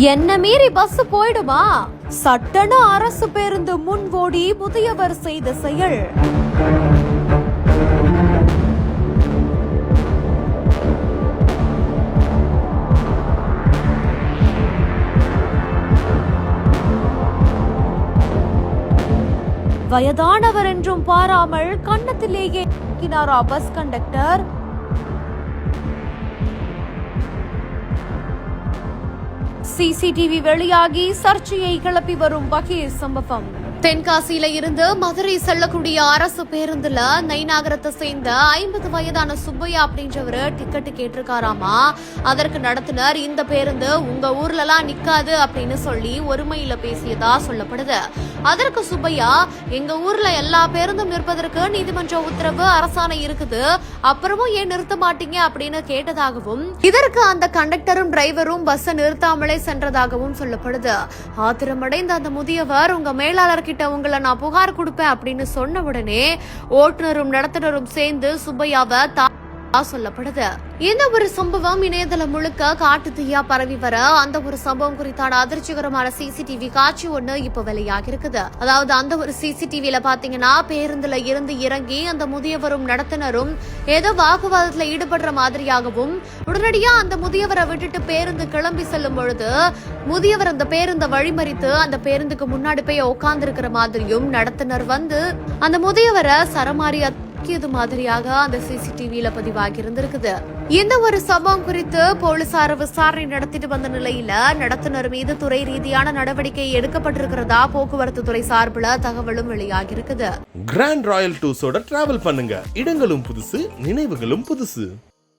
என்ன மீறி பஸ் போயிடுமா? சட்டன அரசு பேருந்து முன் ஓடி முதியவர் செய்த செயல். வயதானவர் என்றும் பாராமல் கன்னத்திலேயே பஸ் கண்டக்டர் சிசிடிவி வெளியாகி சர்ச்சையை கிளப்பி வரும் வகையில் சம்பவம். தென்காசியில இருந்து மதுரை செல்லக்கூடிய அரசு பேருந்துல நைநாகரத்தை சேர்ந்த ஐம்பது வயதான சுப்பையா அப்படின்றவரு டிக்கெட் கேட்டிருக்காராமா? அதற்கு நடத்தினர் இந்த பேருந்து உங்க ஊர்ல எல்லாம் நிக்காது அப்படின்னு சொல்லி ஒருமையில பேசியதா சொல்லப்படுது. அதற்கு சுப்பையா எங்க ஊர்ல எல்லா பேருந்தும் நிற்பதற்கு நீதிமன்ற உத்தரவு அரசாணை இருக்குது. அப்புறமும் ஏன் நிறுத்த மாட்டீங்க? அப்படின்னு கேட்டதாகவும் இதற்கு அந்த கண்டக்டரும் டிரைவரும் பஸ்ஸை நிறுத்தாமலே சென்றதாகவும் சொல்லப்படுது. ஆத்திரமடைந்த அந்த முதியவர் உங்க மேலாளர் கிட்ட உங்களை நான் புகார் கொடுப்பேன் அப்படின்னு சொன்ன உடனே ஓட்டுநரும் நடத்துனரும் சேர்ந்து சுப்பையாவை தா சொல்லப்படுது. இந்த ஒரு சம்பவம் இணையதளம் முழுக்க காட்டு தீயா பரவி வர அந்த ஒரு சம்பவம் குறித்தான அதிர்ச்சிகரமான சிசிடிவி காட்சி ஒண்ணு இப்ப வெளியாகி இருக்குது அதாவது அந்த ஒரு சிசிடிவில பாத்தீங்கன்னா பேருந்துல இருந்து இறங்கி அந்த முதியவரும் நடத்துனரும் ஏதோ வாக்குவாதத்துல ஈடுபடுற மாதிரியாகவும் உடனடியா அந்த முதியவரை விட்டுட்டு பேருந்து கிளம்பி செல்லும் பொழுது முதியவர் அந்த பேருந்தை வழிமறித்து அந்த பேருந்துக்கு முன்னாடி போய் உட்கார்ந்து இருக்கிற மாதிரியும் நடத்துனர் வந்து அந்த முதியவரை சரமாரியா தாக்கியது மாதிரியாக அந்த சிசிடிவியில பதிவாகி இருந்திருக்குது இந்த ஒரு சம்பவம் குறித்து போலீசார் விசாரணை நடத்திட்டு வந்த நிலையில நடத்துனர் மீது துறை ரீதியான நடவடிக்கை எடுக்கப்பட்டிருக்கிறதா போக்குவரத்து துறை சார்பில் தகவலும் வெளியாகி இருக்குது கிராண்ட் ராயல் டூஸோட டிராவல் பண்ணுங்க. இடங்களும் புதுசு நினைவுகளும் புதுசு.